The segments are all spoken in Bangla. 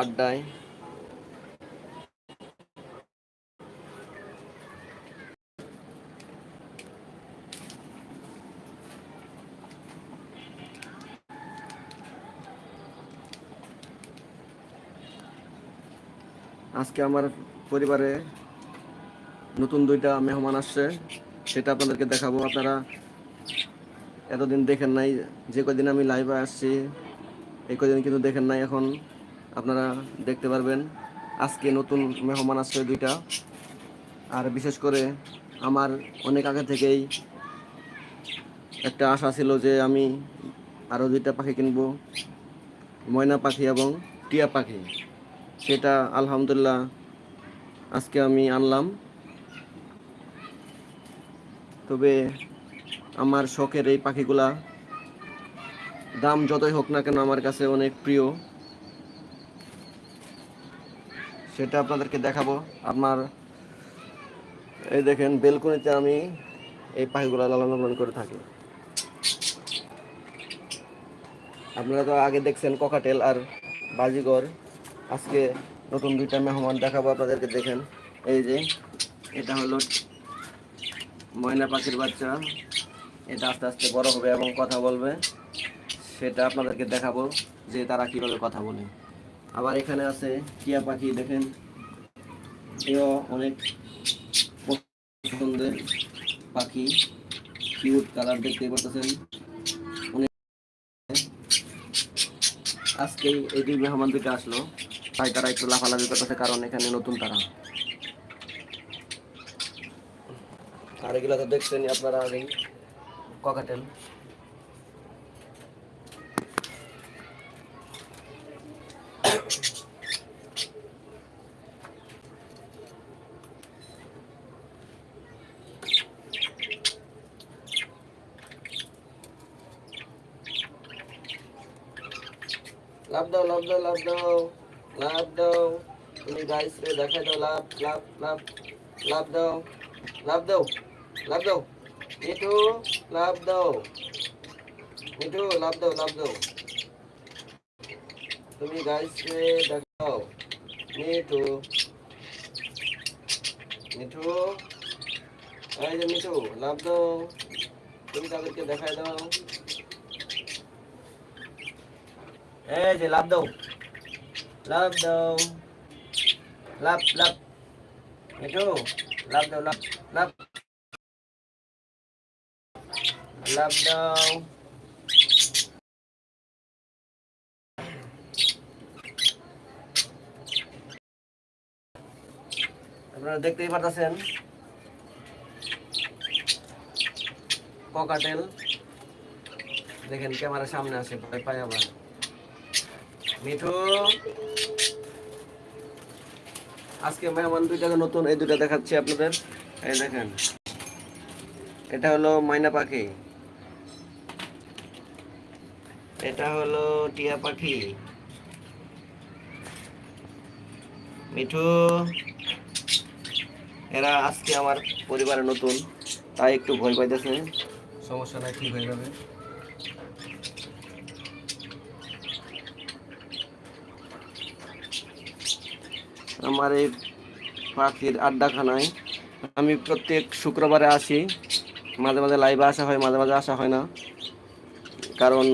আড্ডায়। আজকে আমার পরিবারে নতুন দুইটা মেহমান আসছে, সেটা আপনাদেরকে দেখাবো। আপনারা এতদিন দেখেন নাই, যে কদিন আমি লাইভে আসছি, এই কদিন কিন্তু দেখেন নাই এখন। আপনারা দেখতে পারবেন, আজকে নতুন মেহমান আসছে দুইটা। আর বিশেষ করে আমার অনেক আগে থেকেই একটা আশা ছিল যে আমি আরও দুইটা পাখি কিনবো, ময়না পাখি এবং টিয়া পাখি। সেটা আলহামদুলিল্লাহ আজকে আমি আনলাম। তবে আমার শখের এই পাখিগুলা দাম যতই হোক না কেন আমার কাছে অনেক প্রিয়। সেটা আপনাদেরকে দেখাবো। আপনার, এই দেখেন, বেলকনিতে আমি এই পাখিগুলো লালন পালন করে থাকি। আপনারা তো আগে দেখছেন ককাটেল আর বাজিগর। আজকে নতুন দুইটা মেহমান দেখাবো আপনাদেরকে, দেখেন। এই যে, এটা হলো ময়না পাখির বাচ্চা। এটা আস্তে আস্তে বড় হবে এবং কথা বলবে। সেটা আপনাদেরকে দেখাবো যে তারা কীভাবে কথা বলে। আবার এখানে আছে টিয়া পাখি, দেখেন। এও অনেক পছন্দের পাখি। কিউট কালার দেখতে পাচ্ছেন। আজকে এই দুই মেহমান দুইটা আসলো। তাই তারা একটু লাফালাফি করতেছে, কারণ এখানে নতুন তারা। আর এগুলো তো দেখছেন আপনারা আগেই লাভ দাও লাভ দাও লাভ দাও লাভ দাও। তুমি গাইস রে দেখাই দাও, লাভ লাভ লাভ লাভ দাও লাভ দাও লাভ দাও। মিঠু, লাভ দাও। মিঠু, লাভ দাও লাভ দাও। তুমি গাইস রে দেখাও। মিঠু মিঠু, এই যে মিঠু, লাভ দাও। তুমি তাদেরকে দেখাই দাও। এই যে লাভ দাও লাভ দাও লাভ লাভ মিঠু লাভ দাও লাভ লাভ লাভ দাও আপনারা দেখতেই পারতেছেন ককাটেল দেখেন ক্যামেরার সামনে আসে ভয় পাই আবার মিঠু। আজকে মেহমান দুইটা, নতুন এই দুইটা দেখাচ্ছি আপনাদের। এই দেখেন, এটা হলো ময়না পাখি। এটা হলো টিয়া পাখি। মিঠু, এরা আজকে আমার পরিবারে নতুন, তাই একটু ভয় পাইতেছে। সমস্যা নাই, ঠিক হয়ে যাবে। আমার এই পাখির আড্ডাখানায়। আমি প্রত্যেক শুক্রবারে আসি। মাঝে মাঝে লাইভে আসা হয়, মাঝে মাঝে আসা হয় না। কারণ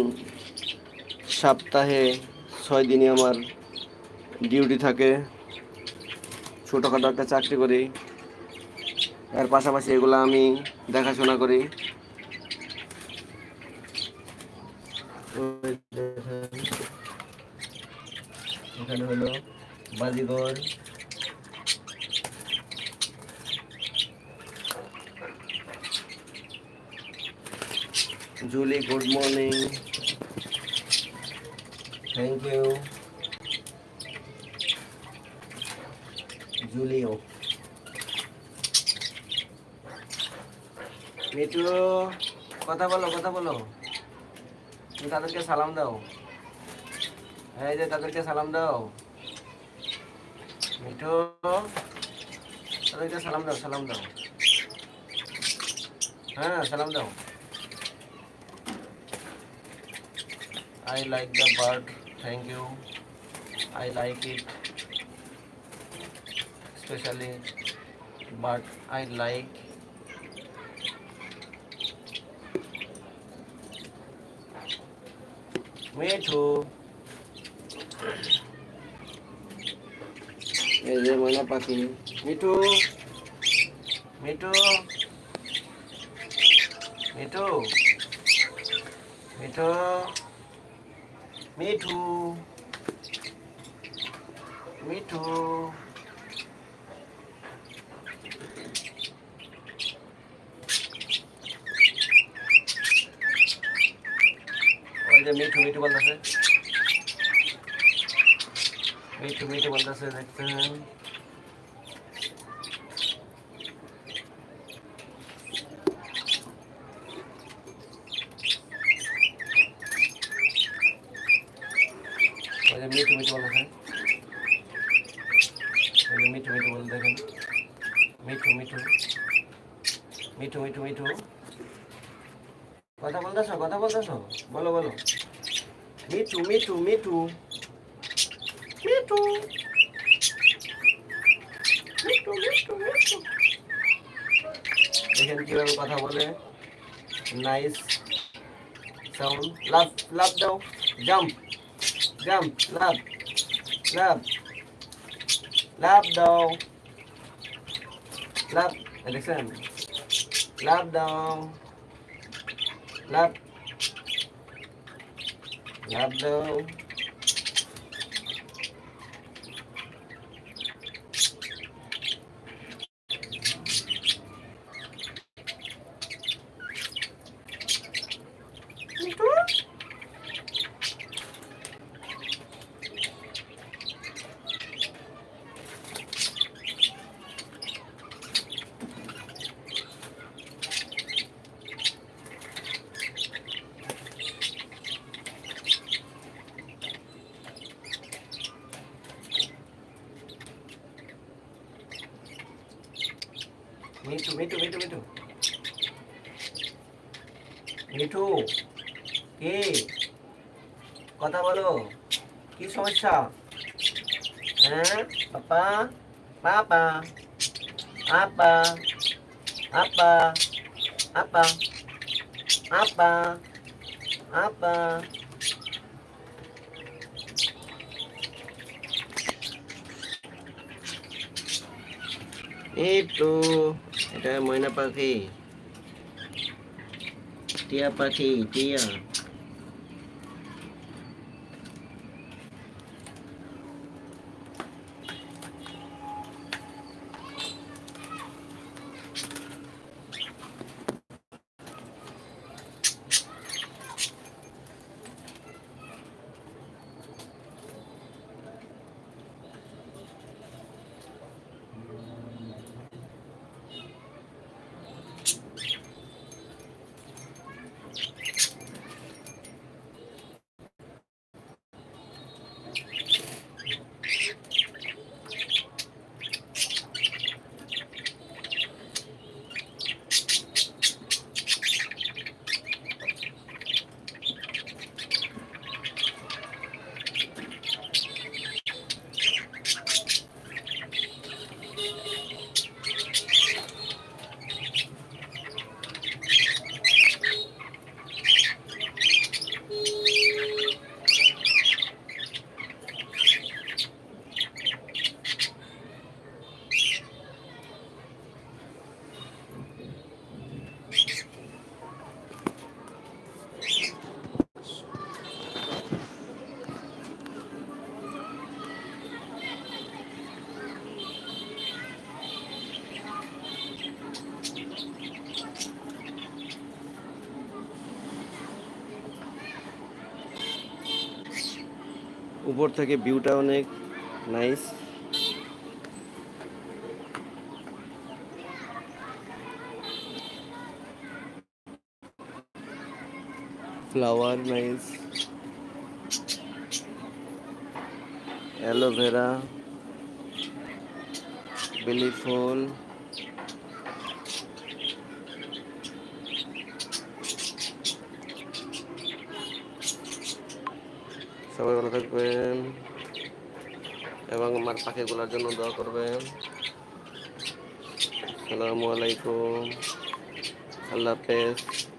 সপ্তাহে ছয় দিনই আমার ডিউটি থাকে। ছোটোখাটো একটা চাকরি করি। এর পাশাপাশি এগুলো আমি দেখাশোনা করি। এখানে হলো বাজিগর Julie, good morning. Thank you Julio. Mithu, কথা বলো কথা বলো। তুমি তাদেরকে সালাম দাও। এই যে তাদেরকে সালাম দাও। মিঠু তাদেরকে সালাম দাও সালাম দাও হ্যাঁ সালাম দাও I like the bird. Thank you. I like it, especially, but I like Mithu এই যে ময়না পাখি মিঠু মিঠু মিঠু মিঠু মিঠু মিঠু। ওই যে মিঠু মিঠু বলতেছে। মিঠু মিঠু বলতেছে যে মিঠু মিঠু বলতেছে। মিঠু মিঠু। কথা বলতেছো কথা বলতেছো? বলো বলো। মিঠু মিঠু মিঠু। মিঠু মিঠু মিঠু মিঠু দেখেন কীভাবে কথা বলে নাইস সাউন্ড লাভ লাভ দাও জাম্প জাম্প লাভ লাভ লাভ দাও লাভ দেখছেন লাভ দাও লাভ লাভ দাও মিঠু মিঠু মিঠু মিঠু মিঠু কে কথা বলো কি সমস্যা হ্যাঁ পাপা পাপা আপা আপা আপা আপা আপা এই তো এটা ময়না পাখি টিয়া পাখি টিয়া উপর থেকে ভিউটা অনেক nice flower nice aloe vera বেলি ফুল সবাই ভালো থাকবেন এবং আমার পাখিগুলোর জন্য দোয়া করবেন। আসসালামু আলাইকুম। আল্লাহ হাফেজ।